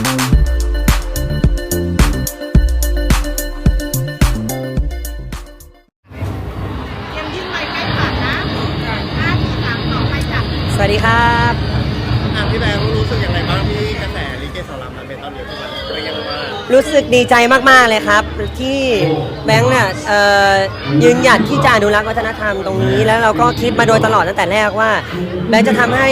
สี่สามสองไปจับสวัสดีครับอะพี่แบงค์รู้สึกยังไงบ้างที่กระแสลิเกสอนรามมันเป็นตอนนี้ทุกวันเป็นยังไงบ้างรู้สึกดีใจมาก ๆ เลยครับ ที่แบงค์เนี่ยเอ่อยืนหยัดที่จะอนุรักษ์วัฒนธรรมตรงนี้ แล้วเราก็คิดมาโดยตลอดตั้งแต่แรกว่า แบงค์จะทำให้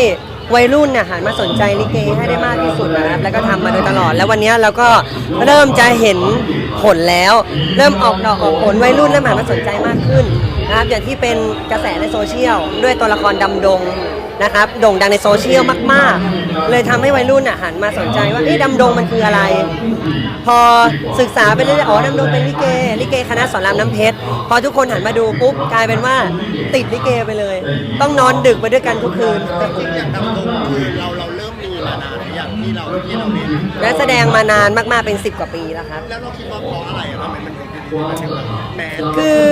วัยรุ่นเนี่ยหันมาสนใจลิเกให้ได้มากที่สุดนะครับแล้วก็ทำมาโดยตลอด แล้ววันนี้เราก็เริ่มจะเห็นผลแล้ว เริ่มออกดอกออกผลวัยรุ่นเริ่มหันมาสนใจมากขึ้นนะครับอย่างที่เป็นกระแสในโซเชียลด้วยตัวละครดำดง นะครับโด่งดังในโซเชียลมาก ๆ เลยทำให้วัยรุ่นอะหันมาสนใจว่าเอ๊ะดำดงมันคืออะไร พอศึกษาไปเรื่อยๆอ๋อดำดงเป็นลิเกลิเกคณะสอนรามน้ำเพชรพอทุกคนหันมาดูปุ๊บกลายเป็นว่าติดลิเกไปเลย ต้องนอนดึกไปด้วยกันทุกคืนจริงๆอย่างดำดงคือเราเราเริ่มมีมานานหรือยังที่เราที่เราเล่นและแสดงมานานมากๆเป็น 10 กว่าปีแล้วครับแล้วเราคิดว่าเพราะอะไรอะทำไมมันถึงดีมันถึงแบบแมสคือ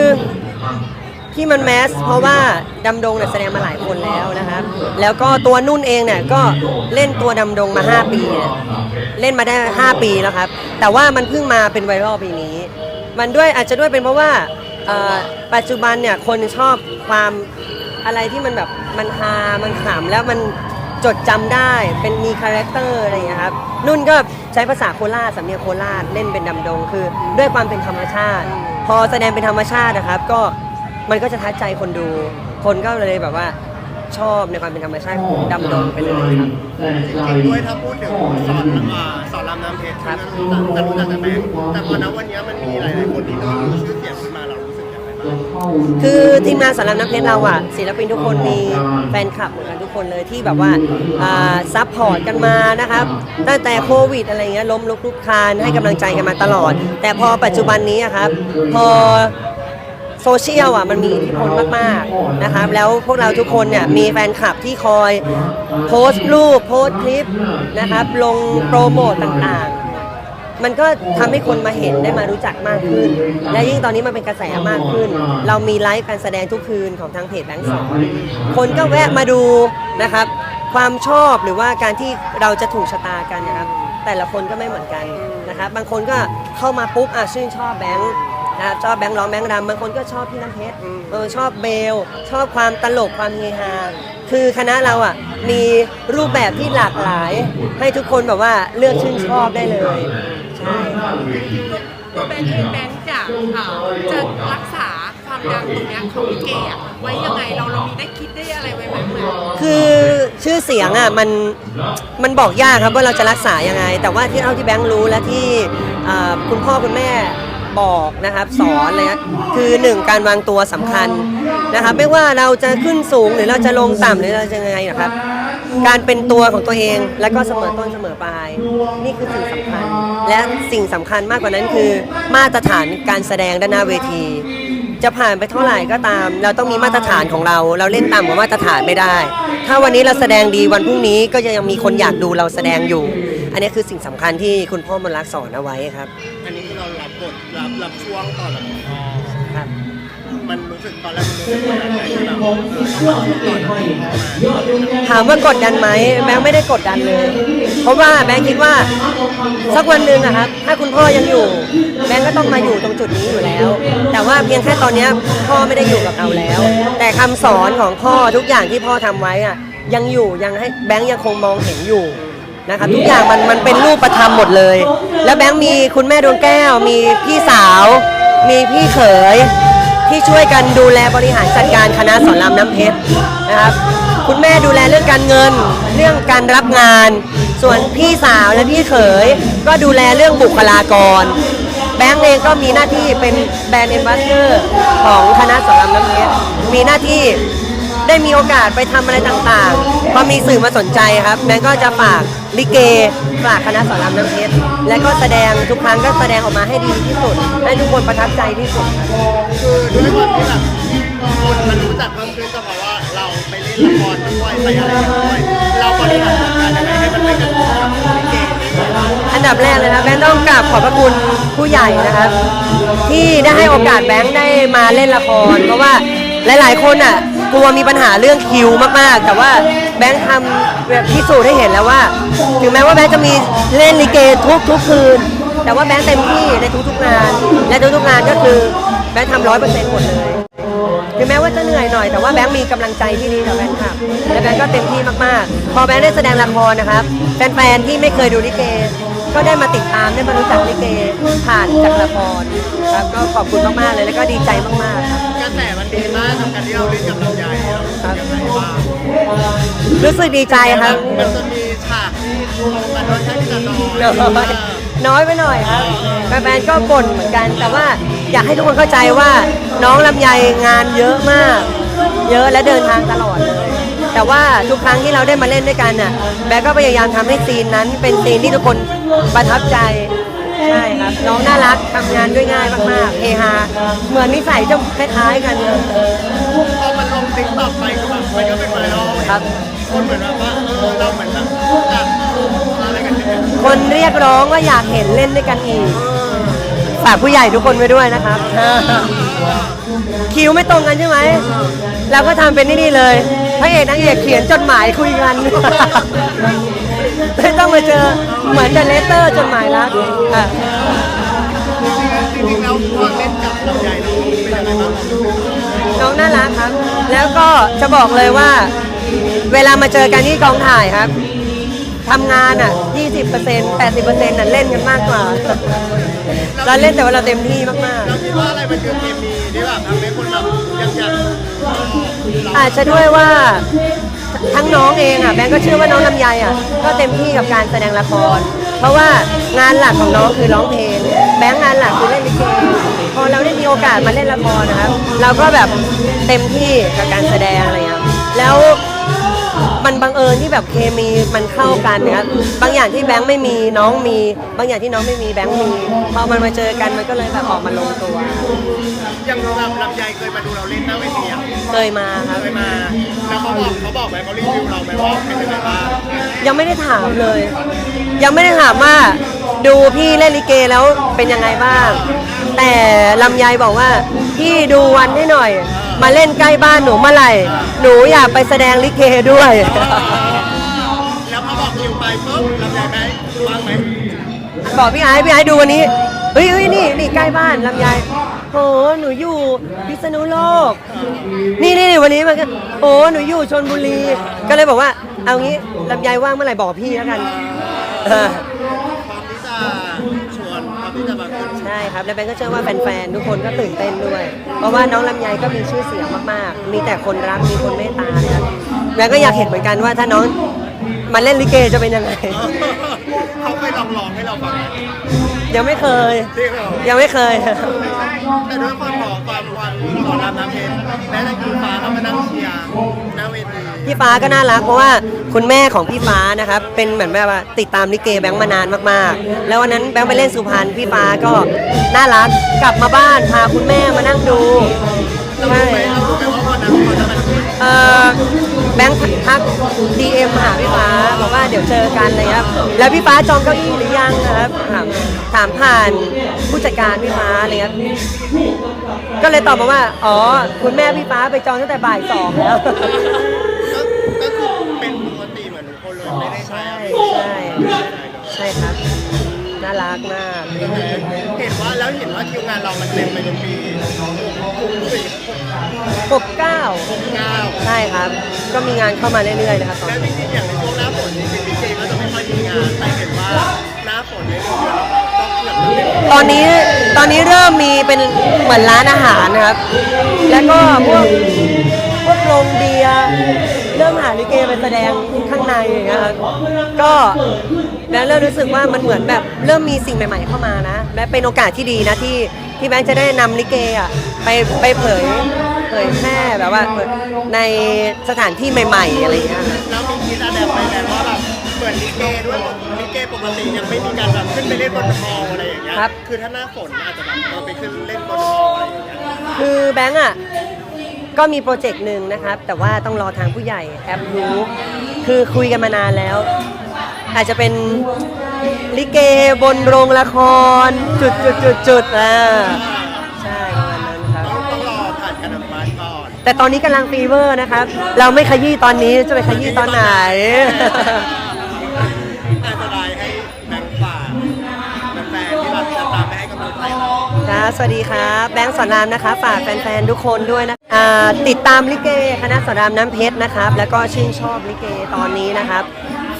ที่มันแมสเพราะว่าดำดงเนี่ยแสดงมาหลายคนแล้วนะครับ แล้วก็ตัวนุ่นเองเนี่ยก็เล่นตัวดำดงมา 5 ปีเนี่ยเล่นมาได้ 5 ปีแล้วครับ แต่ว่ามันเพิ่งมาเป็นไวรัลปีนี้ มันด้วยอาจจะด้วยเป็นเพราะว่าปัจจุบันเนี่ยคนชอบความอะไรที่มันแบบมันฮา มันขำแล้วมันจดจำได้เป็นมีคาแรคเตอร์อะไรอย่างเงี้ครับนุ่นก็ใช้ภาษาโคราชสำเนียงโคราชเล่นเป็นดำดง คือด้วยความเป็นธรรมชาติ พอแสดงเป็นธรรมชาตินะครับ ก็ มันก็จะทัดใจคนดู คนก็เลยแบบว่าชอบในความเป็นธรรมชาติของดำดงไปเลยครับจริงๆด้วยถ้าพูดถึงสอนอ่าสอนรามน้ำเพชรครับจะรู้จักแต่แบงค์แต่พอณวันนี้มันมีหลายๆคนที่เริ่มมีชื่อเสียงขึ้นมาเรารู้สึกยังไงบ้างคือทีมงานสารามน้ำเพชรเราอะศิลปินทุกคนมีแฟนคลับเหมือนกันทุกคนเลยที่แบบว่าอ่าซัพพอร์ตกันมานะครับตั้งแต่โควิดอะไรเงี้ยล้มลุกคลุกคลานให้กำลังใจกันมาตลอด แต่พอปัจจุบันนี้อะครับ พอ โซเชียลอะมันมีอิทธิพลมากๆนะครับแล้วพวกเราทุกคนเนี่ยมีแฟนคลับที่คอยโพสต์รูปโพสต์คลิปนะครับลงโปรโมตต่างๆ มันก็ทำให้คนมาเห็นได้มารู้จักมากขึ้น และยิ่งตอนนี้มันเป็นกระแสมากขึ้น เรามีไลฟ์การแสดงทุกคืนของทางเพจแบงค์สอนคนก็แวะมาดูนะครับ ความชอบหรือว่าการที่เราจะถูกชะตากันนะครับ แต่ละคนก็ไม่เหมือนกันนะครับ บางคนก็เข้ามาปุ๊บอะชื่นชอบแบงค์ นะครับชอบแบงค์ร้องแบงค์รำบางคนก็ชอบพี่น้ำเพชรเออชอบเบล ชอบความตลกความเฮฮาคือคณะเราอะมีรูปแบบที่หลากหลาย ให้ทุกคนแบบว่าเลือกชื่นชอบได้เลยใช่ตัวแบงค์เองแบงค์จะเอ่อจะรักษาความดังตรงเนี้ยของลิเกอะไว้ยังไงเราเรามีได้คิดได้อะไรไว้ไหมเหมือนคือชื่อเสียงอะมันมันบอกยากครับว่าเราจะรักษายังไง แต่ว่าที่เท่าที่แบงค์รู้และที่อ่าคุณพ่อคุณแม่ บอกนะครับสอนเลยนะคือหนึ่งการวางตัวสำคัญนะครับ ไม่ว่าเราจะขึ้นสูงหรือเราจะลงต่ำหรือเราจะยังไงนะครับ การเป็นตัวของตัวเองและก็เสมอต้นเสมอปลาย นี่คือสิ่งสำคัญ และสิ่งสำคัญมากกว่านั้นคือมาตรฐานการแสดงด้านหน้าเวที จะผ่านไปเท่าไหร่ก็ตาม เราต้องมีมาตรฐานของเรา เราเล่นต่ำกว่ามาตรฐานไม่ได้ ถ้าวันนี้เราแสดงดีวันพรุ่งนี้ก็จะยังมีคนอยากดูเราแสดงอยู่ อันนี้คือสิ่งสำคัญที่คุณพ่อมนรักสอนเอาไว้ครับ อันนี้ บบทรับรับช่วงต่อจากคุณพ่อครับมันรู้สึกตอนแรกมันรู้สึกกดดันไหมที่แบบเออต้องมาช่วงต่อจากคุณพ่อมาถามว่ากดดันไหมแบงค์ไม่ได้กดดันเลย เพราะว่าแบงค์คิดว่าสักวันหนึ่งอะครับถ้าคุณพ่อยังอยู่ แบงค์ก็ต้องมาอยู่ตรงจุดนี้อยู่แล้ว แต่ว่าเพียงแค่ตอนเนี้ยพ่อไม่ได้อยู่กับเราแล้ว แต่คำสอนของพ่อทุกอย่างที่พ่อทำไว้อะยังอยู่ยังให้แบงค์ยังคงมองเห็นอยู่ นะครับทุกอย่างมันมันเป็นรูปธรรมหมดเลย แล้วแบงค์มีคุณแม่ดวงแก้ว มีพี่สาว มีพี่เขยที่ช่วยกันดูแลบริหารจัดการคณะสอนรามน้ำเพชรนะครับคุณแม่ดูแลเรื่องการเงิน เรื่องการรับงาน ส่วนพี่สาวและพี่เขยก็ดูแลเรื่องบุคลากร แบงค์เองก็มีหน้าที่เป็นแบรนด์เอ็มบาสเดอร์ของคณะสอนรามน้ำเพชรมีหน้าที่ ได้มีโอกาสไปทำอะไรต่างๆ พอมีสื่อมาสนใจครับแบงค์ก็จะฝากลิเก ฝากคณะสอนรามน้ำเพชรและก็แสดงทุกครั้งก็แสดงออกมาให้ดีที่สุด ให้ทุกคนประทับใจที่สุด คือด้วยความที่แบบคนมันรู้จักเพิ่มขึ้นก็เพราะว่าเราไปเล่นละครด้วยไปอะไรด้วยเราบริหารจัดการยังไงให้มันไม่กระทบกับลิเกอันดับแรกเลยนะแบงค์ต้องกราบขอบพระคุณผู้ใหญ่นะครับ ที่ได้ให้โอกาสแบงค์ได้มาเล่นละคร เพราะว่าหลาย ๆ คนอะ กลัวมีปัญหาเรื่องคิวมากๆ แต่ว่าแบงค์ทำแบบพิสูจน์ให้เห็นแล้วว่า ถึงแม้ว่าแบงค์จะมีเล่นลิเกทุกทุกคืน แต่ว่าแบงค์เต็มที่ในทุกๆงาน และทุกๆงานก็คือแบงค์ทำร้อยเปอร์เซ็นต์หมดเลยถึงแม้ว่าจะเหนื่อยหน่อยแต่ว่าแบงค์มีกำลังใจที่ดีกับแบงค์ครับและแบงค์ก็เต็มที่มากๆ พอแบงค์ได้แสดงละครนะครับแฟนๆที่ไม่เคยดูลิเกก็ได้มาติดตามได้มารู้จักลิเกผ่านจากละครครับก็ขอบคุณมากๆเลยแล้วก็ดีใจมากๆครับก ระแสมันดีมากกับการที่เราเล่นกับลำไยเรารู้สึกยังไงบ้างรู้สึกดีใจครับ มันจะมีฉากที่ตรงกันค่อนข้างที่จะน้อยน้อยน้อยไปหน่อยครับแฟนๆก็บ่นเหมือนกันแต่ว่าอยากให้ทุกคนเข้าใจว่าน้องลำไยงานเยอะมาก เยอะและเดินทางตลอดเลยแต่ว่าทุกครั้งที่เราได้มาเล่นด้วยกันน่ะแบงก์ก็พยายามทำให้ซีนนั้นเป็นซีนที่ทุกคนประทับใจ ใช่ครับน้องน่ารักทำงานด้วยง่ายมากๆเฮฮาเหมือนนิสัยจะคล้ายๆกันเลยพอมันลงติ๊กต็อกไปก็แบบมันก็เป็นไวรัลครับ คนเหมือนแบบว่าเออเราเหมือนแบบรู้จักอะไรกันเนี่ยคนเรียกร้องว่าอยากเห็นเล่นด้วยกันอีกฝากผู้ใหญ่ทุกคนไว้ด้วยนะครับคิวไม่ตรงกันใช่ไหมเราก็ทำเป็นนี่นี่เลยพระเอกนางเอกเขียนจดหมายคุยกัน ไม่ต้องมาเจอเหมือนจะเลตเตอร์จดหมายรักอะจริงๆแล้วพอเล่นกับลำไยเราเป็นยังไงบ้างน้องน่ารักครับ แล้วก็จะบอกเลยว่า เวลามาเจอกันที่กองถ่ายครับทำงานอะ 20% 80%น่ะเล่นกันมากกว่า เราเล่นแต่ว่าเราเต็มที่มากๆเราคิดว่าอะไรมันคือเคมีที่แบบทำให้คนแบบยังอยากดูเราอาจจะด้วยว่า ทั้งน้องเองอะแบงก์ก็เชื่อว่าน้องลำไยอะก็เต็มที่กับการแสดงละคร เพราะว่างานหลักของน้องคือร้องเพลง แบงก์งานหลักคือเล่นลิเกพอเราได้มีโอกาสมาเล่นละครนะครับเราก็แบบเต็มที่กับการแสดงอะไรเงี้ยแล้ว มันบังเอิญที่แบบเคมีมันเข้ากันนะครับบางอย่างที่แบงค์ไม่มีน้องมี บางอย่างที่น้องไม่มีแบงค์มีพอมันมาเจอกันมันก็เลยแบบออกมาลงตัว อย่างแบบลำไยเคยมาดูเราเล่นหน้าเวทีอะเคยมาครับ เคยมาแล้วเขาบอกเขาบอกไหมเขารีวิวเราไหมว่าเป็นยังไงบ้างยังไม่ได้ถามเลย ยังไม่ได้ถามว่า ดูพี่เล่นลิเกแล้วเป็นยังไงบ้าง แต่ลำไยบอกว่าพี่ดูวันให้หน่อย มาเล่นใกล้บ้านหนูเมื่อไหร่ หนูอยากไปแสดงลิเกด้วย แล้วพอบอกคิวไปปุ๊บลำไยไหมว่างไหมบอกพี่ไอ้พี่ไอ้ดูวันนี้ เฮ้ยเฮ้ยนี่นี่ใกล้บ้านลำไยโหหนูอยู่พิษณุโลก นี่นี่วันนี้มันก็โอ้หนูอยู่ชนบุรี ก็เลยบอกว่า เอางี้ลำไยว่างเมื่อไหร่บอกพี่แล้วกันเออ พร้อมที่จะชวนพร้อมที่จะมาขึ้น ใช่ ครับและแบงก์ก็เชื่อว่าแฟนๆทุกคนก็ตื่นเต้นด้วย เพราะว่าน้องลำไยก็มีชื่อเสียงมากๆ มีแต่คนรักมีคนเมตตานะครับแบงก์ก็อยากเห็นเหมือนกันว่าถ้าน้องมาเล่นลิเกจะเป็นยังไง เขาเคยลองลองให้เราฟังไหม ยังไม่เคย จริงเหรอ ยังไม่เคย แต่ด้วยความหล่อความวันหล่อรำน้ำเพชรแม้แต่คุณฟ้าก็มานั่งเชียร์หน้าเวทีพี่ฟ้าก็น่ารักเพราะว่าคุณแม่ของพี่ฟ้านะครับเป็นเหมือนแบบว่าติดตามลิเกแบงค์มานานมากๆ แล้ววันนั้นแบงค์ไปเล่นสุพรรณพี่ฟ้าก็น่ารักกลับมาบ้านพาคุณแม่มานั่งดู เราใช่รู้ไหมเรารู้ไหมว่าวันนั้นเขาจะมาเอ่อ แบงค์ทัก DM หาพี่ฟ้าบอกว่าเดี๋ยวเจอกันอะไรเลยครับแล้วพี่ฟ้าจองเก้าอี้หรือยังนะครับถามถามผ่านผู้จัดการพี่ฟ้าอะไรครับก็เลยตอบมาว่า อ๋อ คุณแม่พี่ฟ้าไปจองตั้งแต่บ่ายสองแล้ว ก็ก็คือเป็นปกติเหมือนทุกคนเลยไม่ได้ใช้ใช่ใช่ใช่ครับ น่ารักมากเห็นว่า แล้วเห็นว่าคิวงานเรามันเต็มไปจนปีหกสี่ปกเก้าหกเก้าใช่ครับ ก็มีงานเข้ามาเรื่อยๆนะครับตอนแล้วนี้จริงๆอย่างในช่วงหน้าฝนจริงๆพี่เจก็จะไม่ค่อยมีงานแต่เห็นว่าหน้าฝนเนี่ยเราก็เกือบจะเต็มตอนนี้ตอนนี้เริ่มมีเป็นเหมือนร้านอาหารนะครับ แล้วก็พวกพวกโรงเบียร์เริ่มหาลิเกไปแสดงข้างในอย่างเงี้ยครับก็ แล้วเริ่มรู้สึกว่ามันเหมือนแบบเริ่มมีสิ่งใหม่ ๆ เข้ามานะ และเป็นโอกาสที่ดีนะที่ที่แบงค์จะได้นำลิเกอะไปไปเผยเผยแพร่แบบว่าในสถานที่ใหม่ ๆ อะไรอย่างเงี้ยครับแล้วมีคิดอะไรไปแบบว่าแบบเหมือนลิเกด้วยลิเกปกติยังไม่มีการแบบขึ้นไปเล่นบนฮอลล์อะไรอย่างเงี้ยครับคือถ้าหน้าฝนอาจจะแบบเราไปขึ้นเล่นบนฮอลล์อะไรอย่างเงี้ยคือแบงก์อะก็มีโปรเจกต์หนึ่งนะครับ แต่ว่าต้องรอทางผู้ใหญ่แอปรู้คือคุยกันมานานแล้ว อาจจะเป็นลิเกบนโรงละคร จุดจุดจุดจุดอ่าใช่ประมาณนั้นครับต้องต้องรอผ่านการอนุมัติก่อนแต่ตอนนี้กำลังฟีเวอร์นะครับ เราไม่ขยี้ตอนนี้จะไปขยี้ตอนไหนแต่สดายให้แบงค์ฝากแฟนๆที่แบบจะตามไปให้กำลังใจเราครับสวัสดีครับแบงค์สอนรามนะคะ ฝากแฟนๆ ทุกคนด้วยนะอ่าติดตามลิเกคณะสอนรามน้ำเพชรนะครับ แล้วก็ชื่นชอบลิเกตอนนี้นะครับ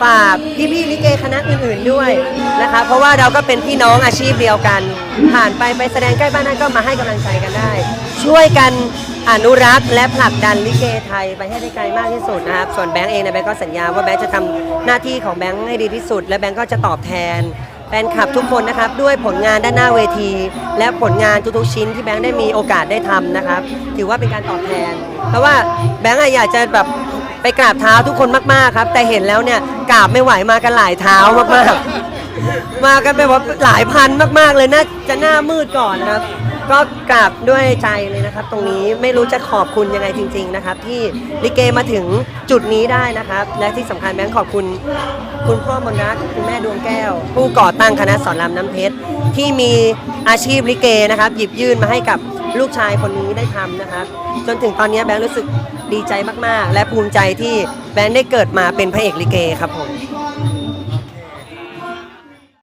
ฝากพี่ๆลิเกคณะอื่นๆด้วยนะครับเพราะว่าเราก็เป็นพี่น้องอาชีพเดียวกัน ผ่านไปไปแสดงใกล้บ้านนั้นก็มาให้กำลังใจกันได้ ช่วยกันอนุรักษ์และผลักดันลิเกไทยไปให้ได้ไกลมากที่สุดนะครับ ส่วนแบงค์เองเนยแบงค์ก็สัญญาว่าแบงค์จะทำหน้าที่ของแบงค์ให้ดีที่สุด และแบงค์ก็จะตอบแทนแฟนคลับทุกคนนะครับ ด้วยผลงานด้านหน้าเวที และผลงานทุกๆชิ้นที่แบงค์ได้มีโอกาสได้ทำนะครับ ถือว่าเป็นการตอบแทน เพราะว่าแบงค์อะอยากจะแบบ ไปกราบเท้าทุกคนมากๆครับ แต่เห็นแล้วเนี่ยกราบไม่ไหวมากันหลายเท้ามากๆ มากันแบบว่าหลายพันมากๆเลยน่าจะหน้ามืดก่อนนะครับ ก็กราบด้วยใจเลยนะครับ ตรงนี้ไม่รู้จะขอบคุณยังไงจริง ๆนะครับ ที่ลิเกมาถึงจุดนี้ได้นะครับ และที่สำคัญแบงค์ขอบคุณ คุณพ่อมนรักคุณแม่ดวงแก้ว ผู้ก่อตั้งคณะสอนรามน้ำเพชรที่มีอาชีพลิเกนะครับ หยิบยื่นมาให้กับลูกชายคนนี้ได้ทำนะครับ จนถึงตอนนี้แบงค์รู้สึก ดีใจมากๆ และภูมิใจที่แบรนด์ได้เกิดมาเป็นพระเอกลิเกครับผม